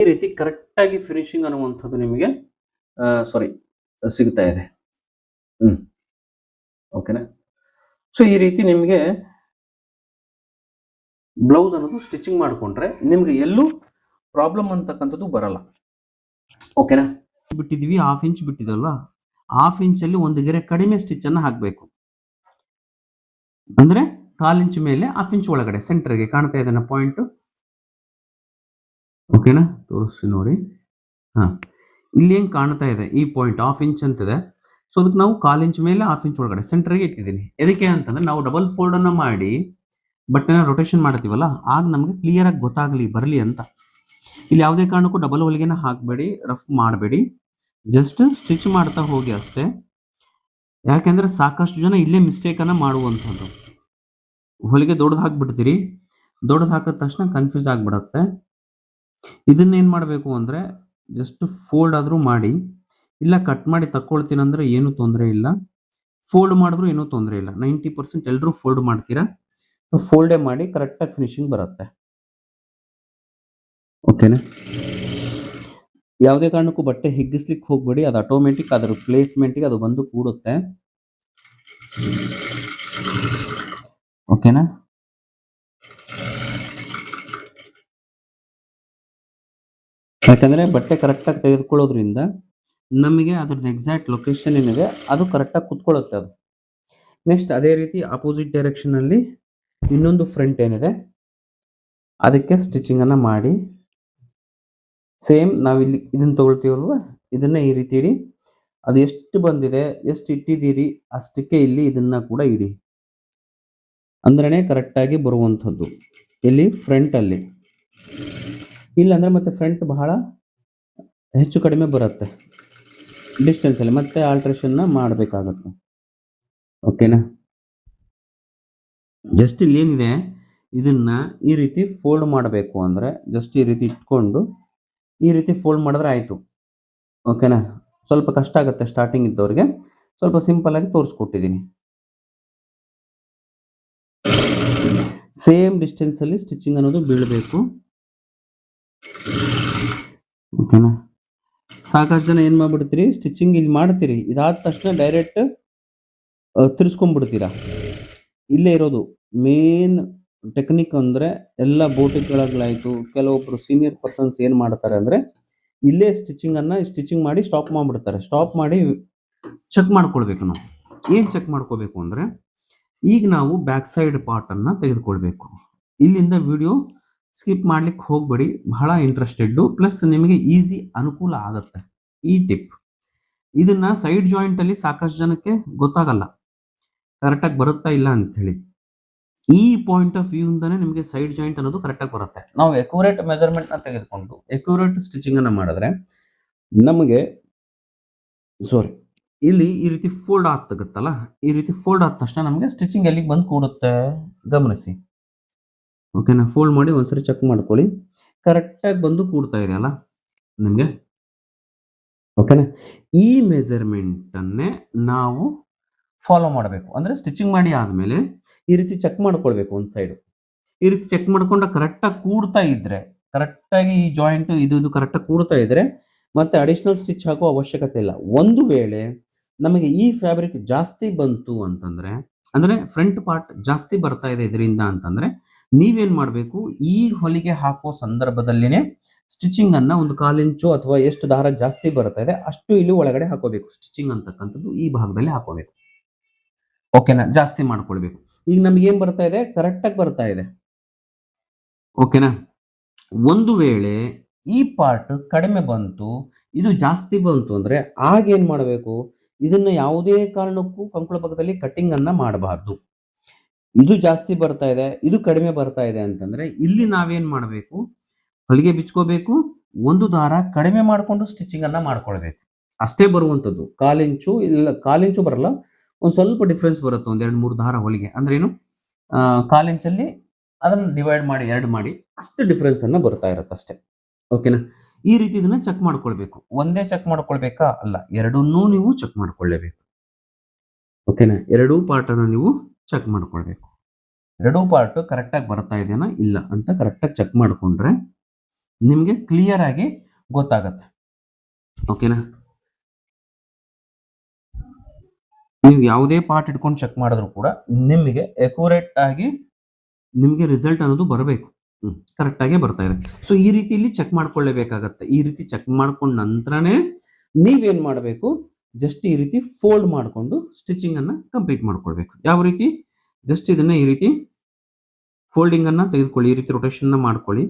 ಈ ರೀತಿ ಕರೆಕ್ಟಾಗಿ ಫಿನಿಶಿಂಗ್ ಅನ್ನುವಂಥದ್ದು ನಿಮಗೆ ಸಾರಿ ಸಿಗ್ತಾ ಇದೆ. ಹ್ಮ್. ಓಕೆನಾ ಸೊ ಈ ರೀತಿ ನಿಮಗೆ ಬ್ಲೌಸ್ ಅನ್ನೋದು ಸ್ಟಿಚಿಂಗ್ ಮಾಡಿಕೊಂಡ್ರೆ ನಿಮ್ಗೆ ಎಲ್ಲೂ ಪ್ರಾಬ್ಲಮ್ ಅಂತಕ್ಕಂಥದ್ದು ಬರಲ್ಲ. ಓಕೆನಾ ಬಿಟ್ಟಿದೀವಿ ಹಾಫ್ ಇಂಚ್ ಬಿಟ್ಟಿದಲ್ವಾ ಹಾಫ್ ಇಂಚಲ್ಲಿ ಒಂದು ಗೆರೆ ಕಡಿಮೆ ಸ್ಟಿಚ್ ಅನ್ನ ಹಾಕಬೇಕು. ಅಂದ್ರೆ ಕಾಲಿಂಚ್ ಮೇಲೆ ಹಾಫ್ ಇಂಚ್ ಒಳಗಡೆ ಸೆಂಟರ್ಗೆ ಕಾಣ್ತಾ ಇದ್ದಾನೆ ಪಾಯಿಂಟ್ ಓಕೆನಾ? ತೋರಿಸಿ ನೋಡಿ. ಹಾಂ. ಇಲ್ಲಿ ಏನು ಕಾಣ್ತಾ ಇದೆ? ಈ ಪಾಯಿಂಟ್ ಹಾಫ್ ಇಂಚ್ ಅಂತಿದೆ. ಸೊ ಅದಕ್ಕೆ ನಾವು ಕಾಲು ಇಂಚ್ ಮೇಲೆ ಹಾಫ್ ಇಂಚ್ ಒಳಗಡೆ ಸೆಂಟ್ರಿಗೆ ಇಟ್ಟಿದ್ದೀನಿ. ಎದಕ್ಕೆ ಅಂತಂದ್ರೆ ನಾವು ಡಬಲ್ ಫೋಲ್ಡ್ ಅನ್ನ ಮಾಡಿ, ಬಟ್ಟೆನ ರೊಟೇಷನ್ ಮಾಡ್ತೀವಲ್ಲ, ಆಗ ನಮಗೆ ಕ್ಲಿಯರ್ ಆಗಿ ಗೊತ್ತಾಗ್ಲಿ, ಬರಲಿ ಅಂತ. ಇಲ್ಲಿ ಯಾವುದೇ ಕಾರಣಕ್ಕೂ ಡಬಲ್ ಹೊಲಿಗೆನ ಹಾಕಬೇಡಿ ರಫ್ ಮಾಡಬೇಡಿ. ಜಸ್ಟ್ ಸ್ಟಿಚ್ ಮಾಡ್ತಾ ಹೋಗಿ ಅಷ್ಟೇ. ಯಾಕೆಂದ್ರೆ ಸಾಕಷ್ಟು ಜನ ಇಲ್ಲೇ ಮಿಸ್ಟೇಕ್ ಅನ್ನ ಮಾಡುವಂಥದ್ದು. ಹೊಲಿಗೆ ದೊಡ್ಡದು ಹಾಕ್ಬಿಡ್ತೀರಿ ದೊಡ್ಡದು ಹಾಕಿದ ತಕ್ಷಣ ಕನ್ಫ್ಯೂಸ್ ಆಗ್ಬಿಡತ್ತೆ. ಇದನ್ನ ಏನ್ ಮಾಡಬೇಕು ಅಂದ್ರೆ ಜಸ್ಟ್ ಫೋಲ್ಡ್ ಆದ್ರೂ ಮಾಡಿ, ಇಲ್ಲ ಕಟ್ ಮಾಡಿ ತಕ್ಕೊಳ್ತೀನಿ ಅಂದ್ರೆ ಏನು ತೊಂದರೆ ಇಲ್ಲ. ಫೋಲ್ಡ್ ಮಾಡಿದ್ರು ಏನೂ ತೊಂದರೆ ಇಲ್ಲ. ನೈಂಟಿ ಪರ್ಸೆಂಟ್ ಎಲ್ಲರೂ ಫೋಲ್ಡ್ ಮಾಡ್ತೀರಾ? ಫೋಲ್ಡೇ ಮಾಡಿ ಕರೆಕ್ಟಾಗಿ ಫಿನಿಶಿಂಗ್ ಬರುತ್ತೆ. ಓಕೆನಾ ಯಾವುದೇ ಕಾರಣಕ್ಕೂ ಬಟ್ಟೆ ಹಿಗ್ಗಿಸ್ಲಿಕ್ಕೆ ಹೋಗ್ಬೇಡಿ. ಅದು ಆಟೋಮೆಟಿಕ್ ಅದರ ಪ್ಲೇಸ್ಮೆಂಟ್ಗೆ ಅದು ಬಂದು ಕೂಡುತ್ತೆ. ಓಕೆನಾ ಯಾಕಂದ್ರೆ ಬಟ್ಟೆ ಕರೆಕ್ಟಾಗಿ ತೆಗೆದುಕೊಳ್ಳೋದ್ರಿಂದ ನಮಗೆ ಅದ್ರದ್ದು ಎಕ್ಸಾಕ್ಟ್ ಲೊಕೇಶನ್ ಏನಿದೆ, ಅದು ಕರೆಕ್ಟಾಗಿ ಕುತ್ಕೊಳ್ಳುತ್ತೆ ಅದು. ನೆಕ್ಸ್ಟ್ ಅದೇ ರೀತಿ ಅಪೋಸಿಟ್ ಡೈರೆಕ್ಷನಲ್ಲಿ ಇನ್ನೊಂದು ಫ್ರಂಟ್ ಏನಿದೆ, ಅದಕ್ಕೆ ಸ್ಟಿಚಿಂಗನ್ನು ಮಾಡಿ ಸೇಮ್ ನಾವಿಲ್ಲಿ ಇದನ್ನು ತೊಗೊಳ್ತೀವಲ್ವ? ಇದನ್ನ ಈ ರೀತಿ ಇಡಿ. ಅದು ಎಷ್ಟು ಬಂದಿದೆ, ಎಷ್ಟು ಇಟ್ಟಿದ್ದೀರಿ, ಅಷ್ಟಕ್ಕೆ ಇಲ್ಲಿ ಇದನ್ನು ಕೂಡ ಇಡಿ. ಅಂದ್ರೆ ಕರೆಕ್ಟಾಗಿ ಬರುವಂಥದ್ದು. ಇಲ್ಲಿ ಫ್ರಂಟ್ ಅಲ್ಲಿ ಇಲ್ಲ ಅಂದ್ರೆ ಮತ್ತೆ ಫ್ರಂಟ್ ಬಹಳ ಹೆಚ್ಚು ಕಡಿಮೆ ಬರುತ್ತೆ. ಡಿಸ್ಟೆನ್ಸಲ್ಲಿ ಮತ್ತೆ ಆಲ್ಟ್ರೇಷನ್ ಮಾಡಬೇಕಾಗತ್ತೆ. ಓಕೆನಾ ಜಸ್ಟ್ ಇಲ್ಲಿ ಏನಿದೆ? ಇದನ್ನ ಈ ರೀತಿ ಫೋಲ್ಡ್ ಮಾಡಬೇಕು ಅಂದ್ರೆ ಜಸ್ಟ್ ಈ ರೀತಿ ಇಟ್ಕೊಂಡು ಈ ರೀತಿ ಫೋಲ್ಡ್ ಮಾಡಿದ್ರೆ ಆಯ್ತು. ಓಕೆನಾ ಸ್ವಲ್ಪ ಕಷ್ಟ ಆಗುತ್ತೆ ಸ್ಟಾರ್ಟಿಂಗ್ ಇದ್ದವ್ರಿಗೆ. ಸ್ವಲ್ಪ ಸಿಂಪಲ್ ಆಗಿ ತೋರಿಸ್ಕೊಟ್ಟಿದ್ದೀನಿ ಸೇಮ್ ಡಿಸ್ಟೆನ್ಸಲ್ಲಿ ಸ್ಟಿಚಿಂಗ್ ಅನ್ನೋದು ಬೀಳಬೇಕು. ಓಕೆನಾ? ಸಾಕಷ್ಟು ಜನ ಏನು ಮಾಡಿಬಿಡ್ತೀರಿ? ಸ್ಟಿಚಿಂಗ್ ಇಲ್ಲಿ ಮಾಡ್ತೀರಿ. ಇದಾದ ತಕ್ಷಣ ಡೈರೆಕ್ಟ್ ತಿರ್ಸ್ಕೊಂಡ್ಬಿಡ್ತೀರಾ? ಇಲ್ಲೇ ಇರೋದು. ಮೇನ್ ಟೆಕ್ನಿಕ್ ಅಂದರೆ ಎಲ್ಲ ಬೋಟಿಗಳಾಗ್ಲಾಯ್ತು ಕೆಲವೊಬ್ಬರು ಸೀನಿಯರ್ ಪರ್ಸನ್ಸ್ ಏನು ಮಾಡ್ತಾರೆ ಅಂದರೆ ಇಲ್ಲೇ ಸ್ಟಿಚಿಂಗನ್ನು ಸ್ಟಿಚಿಂಗ್ ಮಾಡಿ ಸ್ಟಾಪ್ ಮಾಡಿಬಿಡ್ತಾರೆ. ಸ್ಟಾಪ್ ಮಾಡಿ ಚೆಕ್ ಮಾಡ್ಕೊಳ್ಬೇಕು ನಾವು. ಏನು ಚೆಕ್ ಮಾಡ್ಕೋಬೇಕು ಅಂದರೆ ಈಗ ನಾವು ಬ್ಯಾಕ್ ಸೈಡ್ ಪಾರ್ಟನ್ನು ತೆಗೆದುಕೊಳ್ಬೇಕು. ಇಲ್ಲಿಂದ ವಿಡಿಯೋ ಸ್ಕಿಪ್ ಮಾಡ್ಲಿಕ್ಕೆ ಹೋಗ್ಬೇಡಿ, ಬಹಳ ಇಂಟ್ರೆಸ್ಟೆಡ್ಡು ಪ್ಲಸ್ ನಿಮಗೆ ಈಸಿ ಅನುಕೂಲ ಆಗುತ್ತೆ. ಈ ಟಿಪ್ ಇದನ್ನ ಸೈಡ್ ಜಾಯಿಂಟಲ್ಲಿ ಸಾಕಷ್ಟು ಜನಕ್ಕೆ ಗೊತ್ತಾಗಲ್ಲ. ಕರೆಕ್ಟಾಗಿ ಬರುತ್ತಾ ಇಲ್ಲ ಅಂತ ಹೇಳಿ ಈ ಪಾಯಿಂಟ್ ಆಫ್ ವ್ಯೂ ಇಂದಾನೆ ನಿಮಗೆ ಸೈಡ್ ಜಾಯಿಂಟ್ ಅನ್ನೋದು ಕರೆಕ್ಟಾಗಿ ಬರುತ್ತೆ. ನಾವು ಮೆಜರ್ಮೆಂಟ್ನ ತೆಗೆದುಕೊಂಡು ಎಕ್ಯುರೇಟ್ ಸ್ಟಿಚಿಂಗ್ ಅನ್ನ ಮಾಡಿದ್ರೆ ನಮಗೆ ಸಾರಿ ಇಲ್ಲಿ ಈ ರೀತಿ ಫೋಲ್ಡ್ ಆಗ್ತಗತ್ತಲ್ಲ ಈ ರೀತಿ ಫೋಲ್ಡ್ ಆದ ತಕ್ಷಣ ನಮಗೆ ಸ್ಟಿಚಿಂಗ್ ಎಲ್ಲಿಗೆ ಬಂದು ಕೂಡುತ್ತೆ? ಗಮನಿಸಿ. ಓಕೆನಾ ಫೋಲ್ಡ್ ಮಾಡಿ ಒಂದ್ಸರಿ ಚೆಕ್ ಮಾಡ್ಕೊಳ್ಳಿ. ಕರೆಕ್ಟಾಗಿ ಬಂದು ಕೂಡ್ತಾ ಇದೆ ಅಲ್ಲ? ನಿಮಗೆ? ಓಕೆನಾ ಈ ಮೆಜರ್ಮೆಂಟನ್ನೇ ನಾವು ಫಾಲೋ ಮಾಡಬೇಕು. ಅಂದರೆ ಸ್ಟಿಚಿಂಗ್ ಮಾಡಿ ಆದಮೇಲೆ ಈ ರೀತಿ ಚೆಕ್ ಮಾಡ್ಕೊಳ್ಬೇಕು ಒಂದು ಸೈಡು ಈ ರೀತಿ ಚೆಕ್ ಮಾಡ್ಕೊಂಡ ಕರೆಕ್ಟಾಗಿ ಕೂಡ್ತಾ ಇದ್ರೆ ಕರೆಕ್ಟಾಗಿ ಈ ಜಾಯಿಂಟ್ ಇದು ಇದು ಕರೆಕ್ಟಾಗಿ ಕೂಡ್ತಾ ಇದ್ರೆ ಮತ್ತೆ ಅಡಿಷನಲ್ ಸ್ಟಿಚ್ ಹಾಕೋ ಅವಶ್ಯಕತೆ ಇಲ್ಲ. ಒಂದು ವೇಳೆ ನಮಗೆ ಈ ಫ್ಯಾಬ್ರಿಕ್ ಜಾಸ್ತಿ ಬಂತು ಅಂತಂದ್ರೆ ಅಂದ್ರೆ ಫ್ರಂಟ್ ಪಾರ್ಟ್ ಜಾಸ್ತಿ ಬರ್ತಾ ಇದೆ ಇದರಿಂದ ಅಂತಂದರೆ ನೀವೇನು ಮಾಡಬೇಕು, ಈ ಹೊಲಿಗೆ ಹಾಕೋ ಸಂದರ್ಭದಲ್ಲಿನೇ ಸ್ಟಿಚಿಂಗನ್ನು ಒಂದು ಕಾಲಿಂಚು ಅಥವಾ ಎಷ್ಟು ದಾರ ಜಾಸ್ತಿ ಬರ್ತಾ ಇದೆ ಅಷ್ಟು ಇಲ್ಲಿ ಒಳಗಡೆ ಹಾಕೋಬೇಕು. ಸ್ಟಿಚಿಂಗ್ ಅಂತಕ್ಕಂಥದ್ದು ಈ ಭಾಗದಲ್ಲಿ ಹಾಕೋಬೇಕು. ಓಕೆನಾ ಜಾಸ್ತಿ ಮಾಡ್ಕೊಳ್ಬೇಕು. ಈಗ ನಮಗೇನು ಬರ್ತಾ ಇದೆ? ಕರೆಕ್ಟಾಗಿ ಬರ್ತಾ ಇದೆ. ಓಕೆನಾ ಒಂದು ವೇಳೆ ಈ ಪಾರ್ಟ್ ಕಡಿಮೆ ಬಂತು, ಇದು ಜಾಸ್ತಿ ಬಂತು ಅಂದರೆ ಆಗೇನು ಮಾಡಬೇಕು? ಇದನ್ನ ಯಾವುದೇ ಕಾರಣಕ್ಕೂ ಕಂಕುಳ ಭಾಗದಲ್ಲಿ ಕಟ್ಟಿಂಗ್ ಅನ್ನ ಮಾಡಬಾರ್ದು. ಇದು ಜಾಸ್ತಿ ಬರ್ತಾ ಇದೆ, ಇದು ಕಡಿಮೆ ಬರ್ತಾ ಇದೆ ಅಂತಂದ್ರೆ ಇಲ್ಲಿ ನಾವೇನ್ ಮಾಡಬೇಕು? ಹೊಲಿಗೆ ಬಿಚ್ಕೋಬೇಕು, ಒಂದು ದಾರ ಕಡಿಮೆ ಮಾಡಿಕೊಂಡು ಸ್ಟಿಚಿಂಗ್ ಅನ್ನ ಮಾಡ್ಕೊಳ್ಬೇಕು. ಅಷ್ಟೇ ಬರುವಂತದ್ದು ಕಾಲಿಂಚು ಇಲ್ಲ ಕಾಲಿಂಚು ಬರಲ್ಲ, ಒಂದು ಸ್ವಲ್ಪ ಡಿಫ್ರೆನ್ಸ್ ಬರುತ್ತೆ, ಒಂದ್ ಎರಡು ಮೂರು ದಾರ ಹೊಲಿಗೆ. ಅಂದ್ರೆ ಏನು ಕಾಲಿಂಚಲ್ಲಿ ಅದನ್ನ ಡಿವೈಡ್ ಮಾಡಿ ಎರಡು ಮಾಡಿ, ಅಷ್ಟು ಡಿಫ್ರೆನ್ಸ್ ಅನ್ನ ಬರ್ತಾ ಇರುತ್ತೆ ಅಷ್ಟೇ. ಓಕೆನಾ ಈ ರೀತಿ ಇದನ್ನ ಚೆಕ್ ಮಾಡ್ಕೊಳ್ಬೇಕು. ಒಂದೇ ಚೆಕ್ ಮಾಡ್ಕೊಳ್ಬೇಕಾ? ಅಲ್ಲ, ಎರಡನ್ನೂ ನೀವು ಚೆಕ್ ಮಾಡ್ಕೊಳ್ಳೇಬೇಕು ಓಕೆನಾ ಎರಡೂ ಪಾರ್ಟ್ ಅನ್ನ ನೀವು ಚೆಕ್ ಮಾಡ್ಕೊಳ್ಬೇಕು. ಎರಡೂ ಪಾರ್ಟ್ ಕರೆಕ್ಟಾಗಿ ಬರ್ತಾ ಇದೆಯಾ? ಇಲ್ಲ ಅಂತ ಕರೆಕ್ಟಾಗಿ ಚೆಕ್ ಮಾಡ್ಕೊಂಡ್ರೆ ನಿಮಗೆ ಕ್ಲಿಯರ್ ಆಗಿ ಗೊತ್ತಾಗತ್ತೆ. ಓಕೆನಾ ನೀವು ಯಾವುದೇ ಪಾರ್ಟ್ ಇಟ್ಕೊಂಡು ಚೆಕ್ ಮಾಡಿದ್ರು ಕೂಡ ನಿಮಗೆ ಅಕ್ಯುರೇಟ್ ಆಗಿ ನಿಮಗೆ ರಿಸಲ್ಟ್ ಅನ್ನೋದು ಬರಬೇಕು. ಹ್ಮ್ ಕರೆಕ್ಟ್ ಆಗೇ ಬರ್ತಾ ಇದೆ. ಸೊ ಈ ರೀತಿಯಲ್ಲಿ ಚೆಕ್ ಮಾಡ್ಕೊಳ್ಳೇಬೇಕಾಗತ್ತೆ. ಈ ರೀತಿ ಚೆಕ್ ಮಾಡ್ಕೊಂಡ ನಂತರನೇ ನೀವೇನ್ ಮಾಡಬೇಕು? ಜಸ್ಟ್ ಈ ರೀತಿ ಫೋಲ್ಡ್ ಮಾಡಿಕೊಂಡು ಸ್ಟಿಚಿಂಗ್ ಅನ್ನ ಕಂಪ್ಲೀಟ್ ಮಾಡ್ಕೊಳ್ಬೇಕು. ಯಾವ ರೀತಿ? ಜಸ್ಟ್ ಇದನ್ನ ಈ ರೀತಿ ಫೋಲ್ಡಿಂಗ್ ಅನ್ನ ತೆಗೆದುಕೊಳ್ಳಿ, ಈ ರೀತಿ ರೊಟೇಷನ್ ಮಾಡ್ಕೊಳ್ಳಿ.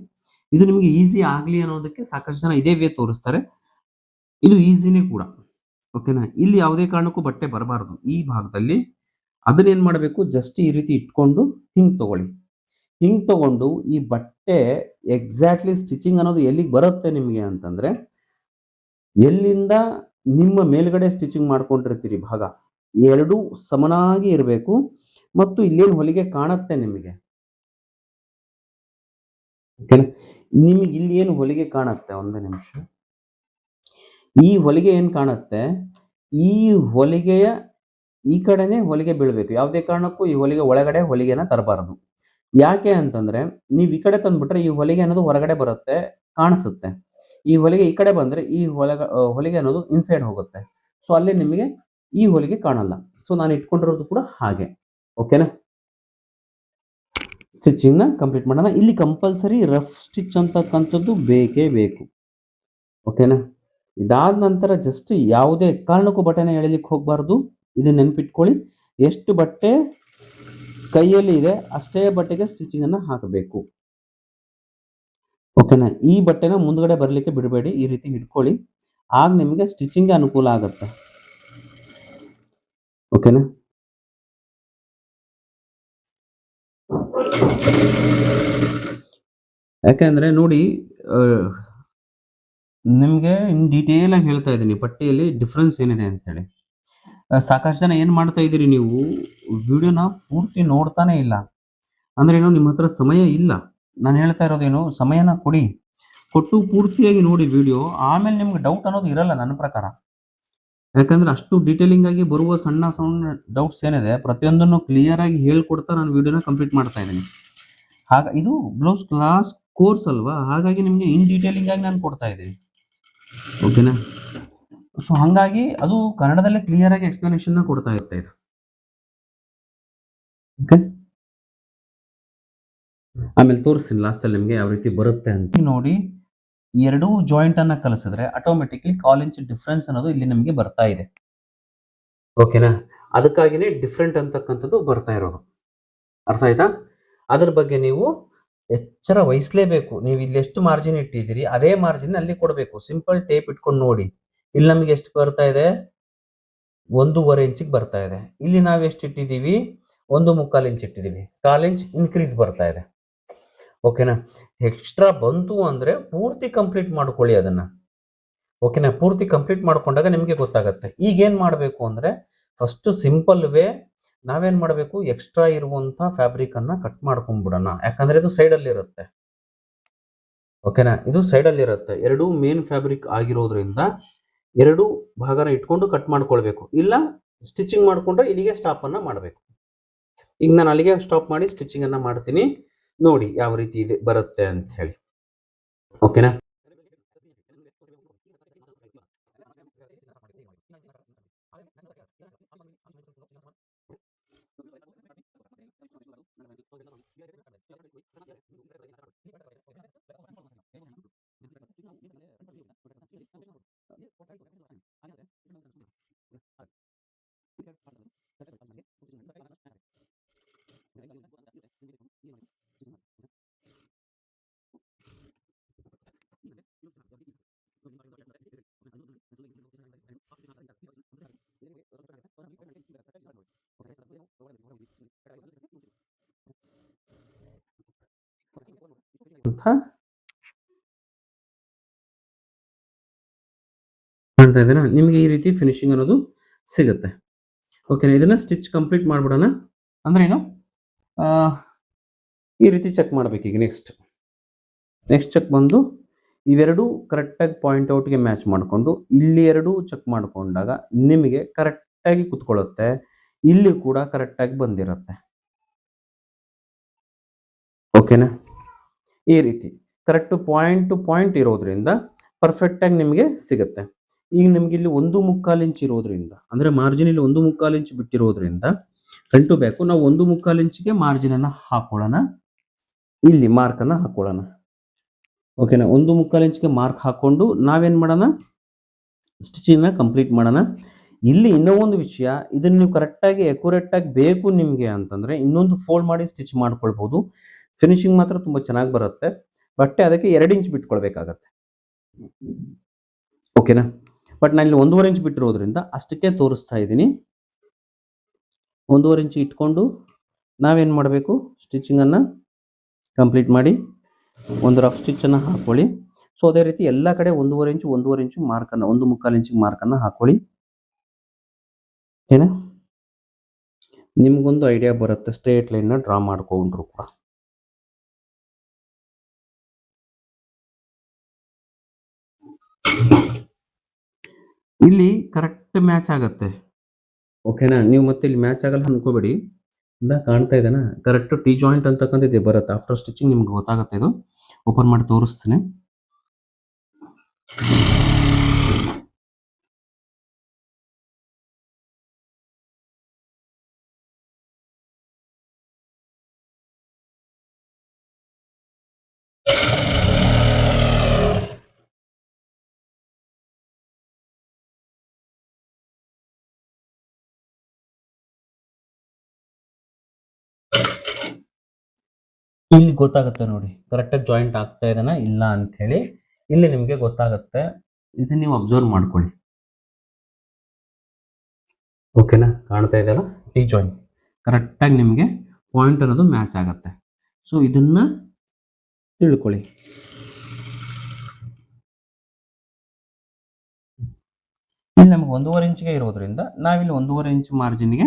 ಇದು ನಿಮಗೆ ಈಸಿ ಆಗ್ಲಿ ಅನ್ನೋದಕ್ಕೆ ಸಾಕಷ್ಟು ಜನ ಇದೇ ವೇ ತೋರಿಸ್ತಾರೆ. ಇದು ಈಸಿನೇ ಕೂಡ. ಓಕೆನಾ ಇಲ್ಲಿ ಯಾವುದೇ ಕಾರಣಕ್ಕೂ ಬಟ್ಟೆ ಬರಬಾರದು. ಈ ಭಾಗದಲ್ಲಿ ಅದನ್ನ ಏನ್ ಮಾಡಬೇಕು? ಜಸ್ಟ್ ಈ ರೀತಿ ಇಟ್ಕೊಂಡು ಹಿಂಗ್ ತಗೊಳ್ಳಿ. ಹಿಂಗ್ ತಗೊಂಡು ಈ ಬಟ್ಟೆ ಎಕ್ಸಾಕ್ಟ್ಲಿ ಸ್ಟಿಚಿಂಗ್ ಅನ್ನೋದು ಎಲ್ಲಿಗೆ ಬರುತ್ತೆ ನಿಮಗೆ ಅಂತಂದ್ರೆ, ಎಲ್ಲಿಂದ ನಿಮ್ಮ ಮೇಲ್ಗಡೆ ಸ್ಟಿಚಿಂಗ್ ಮಾಡ್ಕೊಂಡಿರ್ತೀರಿ ಭಾಗ, ಎರಡೂ ಸಮನಾಗಿ ಇರಬೇಕು ಮತ್ತು ಇಲ್ಲೇನು ಹೊಲಿಗೆ ಕಾಣುತ್ತೆ ನಿಮಗೆ. ಓಕೆನಾ ನಿಮಗೆ ಇಲ್ಲಿ ಏನು ಹೊಲಿಗೆ ಕಾಣುತ್ತೆ? ಒಂದೇ ನಿಮಿಷ. ಈ ಹೊಲಿಗೆ ಏನ್ ಕಾಣುತ್ತೆ? ಈ ಹೊಲಿಗೆಯ ಈ ಕಡೆನೆ ಹೊಲಿಗೆ ಬೀಳಬೇಕು. ಯಾವುದೇ ಕಾರಣಕ್ಕೂ ಈ ಹೊಲಿಗೆ ಒಳಗಡೆ ಹೊಲಿಗೆನ ತರಬಾರದು. ಯಾಕೆ ಅಂತಂದ್ರೆ, ನೀವು ಈ ಕಡೆ ತಂದ್ಬಿಟ್ರೆ ಈ ಹೊಲಿಗೆ ಅನ್ನೋದು ಹೊರಗಡೆ ಬರುತ್ತೆ, ಕಾಣಿಸುತ್ತೆ. ಈ ಹೊಲಿಗೆ ಈ ಕಡೆ ಬಂದ್ರೆ ಈ ಹೊಲಗ ಹೊಲಿಗೆ ಅನ್ನೋದು ಇನ್ಸೈಡ್ ಹೋಗುತ್ತೆ. ಸೊ ಅಲ್ಲಿ ನಿಮಗೆ ಈ ಹೊಲಿಗೆ ಕಾಣಲ್ಲ. ಸೊ ನಾನು ಇಟ್ಕೊಂಡಿರೋದು ಕೂಡ ಹಾಗೆ. ಓಕೆನಾ ಸ್ಟಿಚಿಂಗ್ನ ಕಂಪ್ಲೀಟ್ ಮಾಡೋಣ. ಇಲ್ಲಿ ಕಂಪಲ್ಸರಿ ರಫ್ ಸ್ಟಿಚ್ ಅಂತಕ್ಕಂಥದ್ದು ಬೇಕೇ ಬೇಕು. ಓಕೆನಾ ಇದಾದ ನಂತರ ಜಸ್ಟ್ ಯಾವುದೇ ಕಾರಣಕ್ಕೂ ಬಟ್ಟೆನ ಎಳಿಲಿಕ್ಕೆ ಹೋಗಬಾರ್ದು. ಇದನ್ನ ನೆನ್ಪಿಟ್ಕೊಳ್ಳಿ. ಎಷ್ಟು ಬಟ್ಟೆ ಕೈಯಲ್ಲಿ ಇದೆ, ಅಷ್ಟೇ ಬಟ್ಟೆಗೆ ಸ್ಟಿಚಿಂಗ್ ಅನ್ನ ಹಾಕಬೇಕು. ಓಕೆನಾ ಈ ಬಟ್ಟೆನ ಮುಂದ್ಗಡೆ ಬರಲಿಕ್ಕೆ ಬಿಡಬೇಡಿ, ಈ ರೀತಿ ಹಿಡ್ಕೊಳ್ಳಿ ಆಗ ನಿಮಗೆ ಸ್ಟಿಚಿಂಗ್ ಅನುಕೂಲ ಆಗುತ್ತೆ. ಓಕೆನಾ ಯಾಕೆಂದ್ರೆ ನೋಡಿ ನಿಮಗೆ ಇನ್ ಡೀಟೇಲ್ ಆಗಿ ಹೇಳ್ತಾ ಇದ್ದೀನಿ, ಪಟ್ಟಿಯಲ್ಲಿ ಡಿಫ್ರೆನ್ಸ್ ಏನಿದೆ ಅಂತೇಳಿ. ಸಾಕಷ್ಟು ಜನ ಏನು ಮಾಡ್ತಾ ಇದ್ದೀರಿ ನೀವು? ವಿಡಿಯೋನ ಪೂರ್ತಿ ನೋಡ್ತಾನೆ ಇಲ್ಲ. ಅಂದ್ರೆ ಏನು ನಿಮ್ಮ ಹತ್ರ ಸಮಯ ಇಲ್ಲ. ನಾನು ಹೇಳ್ತಾ ಇರೋದೇನು, ಸಮಯನ ಕೊಡಿ. ಕೊಟ್ಟು ಪೂರ್ತಿಯಾಗಿ ನೋಡಿ ವಿಡಿಯೋ ಆಮೇಲೆ ನಿಮ್ಗೆ ಡೌಟ್ ಅನ್ನೋದು ಇರಲ್ಲ ನನ್ನ ಪ್ರಕಾರ. ಯಾಕಂದ್ರೆ ಅಷ್ಟು ಡೀಟೇಲಿಂಗ್ ಆಗಿ ಬರುವ ಸಣ್ಣ ಸಣ್ಣ ಡೌಟ್ಸ್ ಏನಿದೆ, ಪ್ರತಿಯೊಂದನ್ನು ಕ್ಲಿಯರ್ ಆಗಿ ಹೇಳ್ಕೊಡ್ತಾ ನಾನು ವಿಡಿಯೋನ ಕಂಪ್ಲೀಟ್ ಮಾಡ್ತಾ ಇದ್ದೀನಿ. ಹಾಗ, ಇದು ಬ್ಲೌಸ್ ಕ್ಲಾಸ್ ಕೋರ್ಸ್ ಅಲ್ವಾ? ಹಾಗಾಗಿ ನಿಮಗೆ ಇನ್ ಡೀಟೇಲಿಂಗ್ ಆಗಿ ನಾನು ಕೊಡ್ತಾ ಇದ್ದೀನಿ. ಓಕೆನಾ ಸೊ ಹಂಗಾಗಿ ಅದು ಕನ್ನಡದಲ್ಲೇ ಕ್ಲಿಯರ್ ಆಗಿ ಎಕ್ಸ್ಪ್ಲನೇಷನ್ ಕೊಡ್ತಾ ಇರುತ್ತೆ ಇದು. ಓಕೆ ಆಮೇಲೆ ತೋರಿಸ್ತೀನಿ ಲಾಸ್ಟಲ್ಲಿ ನಿಮಗೆ ಯಾವ ರೀತಿ ಬರುತ್ತೆ ಅಂತ. ನೋಡಿ, ಎರಡೂ ಜಾಯಿಂಟ್ ಅನ್ನ ಕಲಿಸಿದ್ರೆ ಆಟೋಮೆಟಿಕ್ಲಿ ಕಾಲ್ ಇಂಚ್ ಡಿಫ್ರೆನ್ಸ್ ಅನ್ನೋದು ಇಲ್ಲಿ ನಮಗೆ ಬರ್ತಾ ಇದೆ. ಓಕೆನಾ ಅದಕ್ಕಾಗಿನೇ ಡಿಫ್ರೆಂಟ್ ಅಂತಕ್ಕಂಥದ್ದು ಬರ್ತಾ ಇರೋದು. ಅರ್ಥ ಆಯ್ತಾ? ಅದ್ರ ಬಗ್ಗೆ ನೀವು ಎಚ್ಚರ ವಹಿಸ್ಲೇಬೇಕು. ನೀವು ಇಲ್ಲಿ ಎಷ್ಟು ಮಾರ್ಜಿನ್ ಇಟ್ಟಿದ್ದೀರಿ, ಅದೇ ಮಾರ್ಜಿನ್ ಅಲ್ಲಿ ಕೊಡಬೇಕು. ಸಿಂಪಲ್ ಟೇಪ್ ಇಟ್ಕೊಂಡು ನೋಡಿ. ಇಲ್ಲಿ ನಮಗೆ ಎಷ್ಟು ಬರ್ತಾ ಇದೆ? ಒಂದೂವರೆ ಇಂಚಿಗೆ ಬರ್ತಾ ಇದೆ. ಇಲ್ಲಿ ನಾವು ಎಷ್ಟು ಇಟ್ಟಿದ್ದೀವಿ? ಒಂದು ಮುಕ್ಕಾಲು ಇಂಚ್ ಇಟ್ಟಿದ್ದೀವಿ. ಕಾಲು ಇಂಚ್ ಇನ್ಕ್ರೀಸ್ ಬರ್ತಾ ಇದೆ. ಓಕೆನಾ ಎಕ್ಸ್ಟ್ರಾ ಬಂತು ಅಂದರೆ ಪೂರ್ತಿ ಕಂಪ್ಲೀಟ್ ಮಾಡ್ಕೊಳ್ಳಿ ಅದನ್ನು. ಓಕೆನಾ ಪೂರ್ತಿ ಕಂಪ್ಲೀಟ್ ಮಾಡ್ಕೊಂಡಾಗ ನಿಮಗೆ ಗೊತ್ತಾಗುತ್ತೆ. ಈಗೇನು ಮಾಡಬೇಕು ಅಂದರೆ ಫಸ್ಟು ಸಿಂಪಲ್ ವೇ ನಾವೇನು ಮಾಡಬೇಕು? ಎಕ್ಸ್ಟ್ರಾ ಇರುವಂಥ ಫ್ಯಾಬ್ರಿಕನ್ನು ಕಟ್ ಮಾಡ್ಕೊಂಬಿಡೋಣ. ಯಾಕಂದರೆ ಇದು ಸೈಡಲ್ಲಿರುತ್ತೆ ಓಕೆನಾ ಇದು ಸೈಡಲ್ಲಿರುತ್ತೆ ಎರಡು ಮೇನ್ ಫ್ಯಾಬ್ರಿಕ್ ಆಗಿರೋದ್ರಿಂದ ಎರಡು ಭಾಗನ ಇಟ್ಕೊಂಡು ಕಟ್ ಮಾಡ್ಕೊಳ್ಬೇಕು. ಇಲ್ಲ ಸ್ಟಿಚಿಂಗ್ ಮಾಡಿಕೊಂಡ್ರೆ ಇಲ್ಲಿಗೆ ಸ್ಟಾಪ್ ಅನ್ನ ಮಾಡಬೇಕು. ಈಗ ನಾನು ಅಲ್ಲಿಗೆ ಸ್ಟಾಪ್ ಮಾಡಿ ಸ್ಟಿಚಿಂಗ್ ಅನ್ನ ಮಾಡ್ತೀನಿ. ನೋಡಿ ಯಾವ ರೀತಿ ಇದೆ ಬರುತ್ತೆ ಅಂತ ಹೇಳಿ ಓಕೆನಾ ಅಂತ. ಮಾಡ್ತಾ ಇದ್ದೀರಾ ನಿಮಗೆ ಈ ರೀತಿ ಫಿನಿಶಿಂಗ್ ಅನ್ನೋದು ಸಿಗುತ್ತೆ. ಓಕೆನಾ ಇದನ್ನ ಸ್ಟಿಚ್ ಕಂಪ್ಲೀಟ್ ಮಾಡ್ಬಿಡೋಣ. ಅಂದ್ರೆ ಏನು? ಈ ರೀತಿ ಚೆಕ್ ಮಾಡ್ಬೇಕು ಈಗ ನೆಕ್ಸ್ಟ್ ನೆಕ್ಸ್ಟ್ ಚೆಕ್ ಬಂದು ಇವೆರಡು ಕರೆಕ್ಟಾಗಿ ಪಾಯಿಂಟ್ ಔಟ್ಗೆ ಮ್ಯಾಚ್ ಮಾಡಿಕೊಂಡು, ಇಲ್ಲಿ ಎರಡು ಚೆಕ್ ಮಾಡಿಕೊಂಡಾಗ ನಿಮಗೆ ಕರೆಕ್ಟಾಗಿ ಕುತ್ಕೊಳ್ಳುತ್ತೆ. ಇಲ್ಲಿ ಕೂಡ ಕರೆಕ್ಟಾಗಿ ಬಂದಿರುತ್ತೆ. ಓಕೆನಾ ಈ ರೀತಿ. ಕರೆಕ್ಟ್ ಪಾಯಿಂಟ್ ಟು ಪಾಯಿಂಟ್ ಇರೋದ್ರಿಂದ ಪರ್ಫೆಕ್ಟಾಗಿ ನಿಮಗೆ ಸಿಗುತ್ತೆ. ಈಗ ನಿಮ್ಗೆ ಇಲ್ಲಿ ಒಂದು ಮುಕ್ಕಾಲು ಇಂಚ್ ಇರೋದ್ರಿಂದ, ಅಂದ್ರೆ ಮಾರ್ಜಿನ್ ಇಲ್ಲಿ ಒಂದು ಮುಕ್ಕಾಲು ಇಂಚ್ ಬಿಟ್ಟಿರೋದ್ರಿಂದ ಫ್ರಂಟ್ ಟು ಬ್ಯಾಕು ನಾವು ಒಂದು ಮುಕ್ಕಾಲು ಇಂಚಿಗೆ ಮಾರ್ಜಿನ್ ಅನ್ನ ಹಾಕೊಳ್ಳೋಣ. ಇಲ್ಲಿ ಮಾರ್ಕ್ ಅನ್ನ ಹಾಕೊಳ್ಳೋಣ. ಓಕೆನಾ ಒಂದು ಮುಕ್ಕಾಲು ಇಂಚಿಗೆ ಮಾರ್ಕ್ ಹಾಕೊಂಡು ನಾವೇನು ಮಾಡೋಣ? ಸ್ಟಿಚಿಂಗ್ನ ಕಂಪ್ಲೀಟ್ ಮಾಡೋಣ. ಇಲ್ಲಿ ಇನ್ನೂ ಒಂದು ವಿಷಯ, ಇದನ್ನ ನೀವು ಕರೆಕ್ಟಾಗಿ ಅಕ್ಯುರೇಟ್ ಆಗಿ ಬೇಕು ನಿಮಗೆ ಅಂತಂದ್ರೆ ಇನ್ನೊಂದು ಫೋಲ್ಡ್ ಮಾಡಿ ಸ್ಟಿಚ್ ಮಾಡ್ಕೊಳ್ಬಹುದು ಫಿನಿಶಿಂಗ್ ಮಾತ್ರ ತುಂಬ ಚೆನ್ನಾಗಿ ಬರುತ್ತೆ. ಬಟ್ಟೆ ಅದಕ್ಕೆ ಎರಡು ಇಂಚ್ ಬಿಟ್ಕೊಳ್ಬೇಕಾಗತ್ತೆ. ಓಕೆನಾ ಬಟ್ ನಾನು ಇಲ್ಲಿ ಒಂದೂವರೆ ಇಂಚ್ ಬಿಟ್ಟಿರೋದ್ರಿಂದ ಅಷ್ಟಕ್ಕೆ ತೋರಿಸ್ತಾ ಇದ್ದೀನಿ. ಒಂದೂವರೆ ಇಂಚ್ ಇಟ್ಕೊಂಡು ನಾವೇನು ಮಾಡಬೇಕು? ಸ್ಟಿಚಿಂಗನ್ನು ಕಂಪ್ಲೀಟ್ ಮಾಡಿ ಒಂದು ರಫ್ ಸ್ಟಿಚ್ಚನ್ನು ಹಾಕ್ಕೊಳ್ಳಿ ಸೊ ಅದೇ ರೀತಿ ಎಲ್ಲ ಕಡೆ ಒಂದೂವರೆ ಇಂಚು ಒಂದೂವರೆ ಇಂಚು ಮಾರ್ಕನ್ನು ಒಂದು ಮುಕ್ಕಾಲು ಇಂಚಿಗೆ ಮಾರ್ಕನ್ನು ಹಾಕ್ಕೊಳ್ಳಿ ಏನ ನಿಮಗೊಂದು ಐಡಿಯಾ ಬರುತ್ತೆ ಸ್ಟ್ರೇಟ್ ಲೈನ್ನ ಡ್ರಾ ಮಾಡ್ಕೊಂಡ್ರು ಕೂಡ. ಇಲ್ಲಿ ಕರೆಕ್ಟ್ ಮ್ಯಾಚ್ ಆಗತ್ತೆ. ಓಕೆನಾ ನೀವು ಮತ್ತೆ ಇಲ್ಲಿ ಮ್ಯಾಚ್ ಆಗಲ್ಲ ಅನ್ಕೋಬೇಡಿ. ಇಲ್ಲ, ಕಾಣ್ತಾ ಇದೆನಾ ಕರೆಕ್ಟ್ ಟಿ ಜಾಯಿಂಟ್ ಅಂತಕ್ಕಂಥದ್ದು ಬರುತ್ತೆ. ಆಫ್ಟರ್ ಸ್ಟಿಚಿಂಗ್ ನಿಮ್ಗೆ ಗೊತ್ತಾಗುತ್ತೆ ಇದು. ಓಪನ್ ಮಾಡಿ ತೋರಿಸ್ತೀನಿ. ಇಲ್ಲಿ ಗೊತ್ತಾಗುತ್ತೆ ನೋಡಿ. ಕರೆಕ್ಟಾಗಿ ಜಾಯಿಂಟ್ ಆಗ್ತಾ ಇದೆನಾ ಇಲ್ಲ ಅಂತ ಹೇಳಿ ಇಲ್ಲಿ ನಿಮಗೆ ಗೊತ್ತಾಗುತ್ತೆ. ಇದು ನೀವು ಅಬ್ಸರ್ವ್ ಮಾಡ್ಕೊಳ್ಳಿ. ಓಕೆನಾ ಕಾಣ್ತಾ ಇದೆಯಲ್ಲ? ಟಿ ಜಾಯಿಂಟ್ ಕರೆಕ್ಟಾಗಿ ನಿಮಗೆ ಪಾಯಿಂಟ್ ಅನ್ನೋದು ಮ್ಯಾಚ್ ಆಗುತ್ತೆ. ಸೊ ಇದನ್ನ ತಿಳ್ಕೊಳ್ಳಿ. ಇಲ್ಲಿ ನಮಗೆ ಒಂದೂವರೆ ಇಂಚಿಗೆ ಇರೋದ್ರಿಂದ ನಾವಿಲ್ಲಿ ಒಂದೂವರೆ ಇಂಚ್ ಮಾರ್ಜಿನ್ಗೆ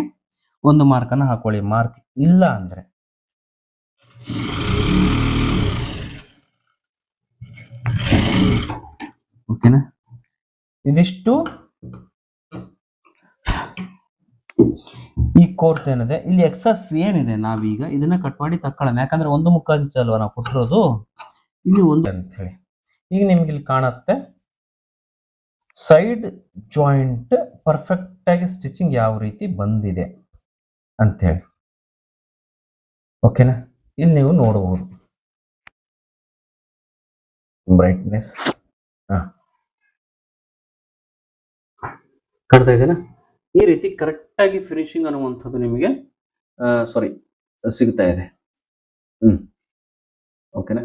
ಒಂದು ಮಾರ್ಕನ್ನು ಹಾಕೊಳ್ಳಿ. ಮಾರ್ಕ್ ಇಲ್ಲ ಅಂದ್ರೆ. ಓಕೆನಾ? ಇದಿಷ್ಟು. ಈ ಕೋರ್ಸ್ ಏನಿದೆ? ಇಲ್ಲಿ ಎಕ್ಸಸ್ ಏನಿದೆ ನಾವೀಗ? ಇದನ್ನ ಕಟ್ ಮಾಡಿ ತಕ್ಕೊಳ್ಳೋಣ. ಯಾಕಂದ್ರೆ ಒಂದು ಮುಖಾಂತರ ಅಲ್ವಾ ನಾವು ಕೊಟ್ಟಿರೋದು? ಇಲ್ಲಿ ಒಂದು ಅಂತ ಹೇಳಿ ಈಗ ನಿಮ್ಗೆ ಇಲ್ಲಿ ಕಾಣತ್ತೆ. ಸೈಡ್ ಜಾಯಿಂಟ್ ಪರ್ಫೆಕ್ಟ್ ಆಗಿ ಸ್ಟಿಚಿಂಗ್ ಯಾವ ರೀತಿ ಬಂದಿದೆ? ಅಂತ ಹೇಳಿ ಓಕೆನಾ? ಇಲ್ಲಿ ನೀವು ನೋಡಬಹುದು. ಬ್ರೈಟ್ನೆಸ್ ಕಾಣ್ತಾ ಇದೆನಾ ಈ ರೀತಿ ಕರೆಕ್ಟಾಗಿ ಫಿನಿಶಿಂಗ್ ಅನ್ನುವಂಥದ್ದು ನಿಮಗೆ ಸಾರಿ ಸಿಗ್ತಾ ಇದೆ. ಹ್ಮ್. ಓಕೆನಾ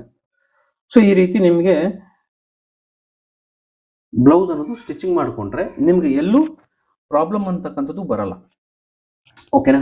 ಸೊ ಈ ರೀತಿ ನಿಮಗೆ ಬ್ಲೌಸ್ ಅನ್ನೋದು ಸ್ಟಿಚಿಂಗ್ ಮಾಡಿಕೊಂಡ್ರೆ ನಿಮ್ಗೆ ಎಲ್ಲೂ ಪ್ರಾಬ್ಲಮ್ ಅಂತಕ್ಕಂಥದ್ದು ಬರಲ್ಲ. ಓಕೆನಾ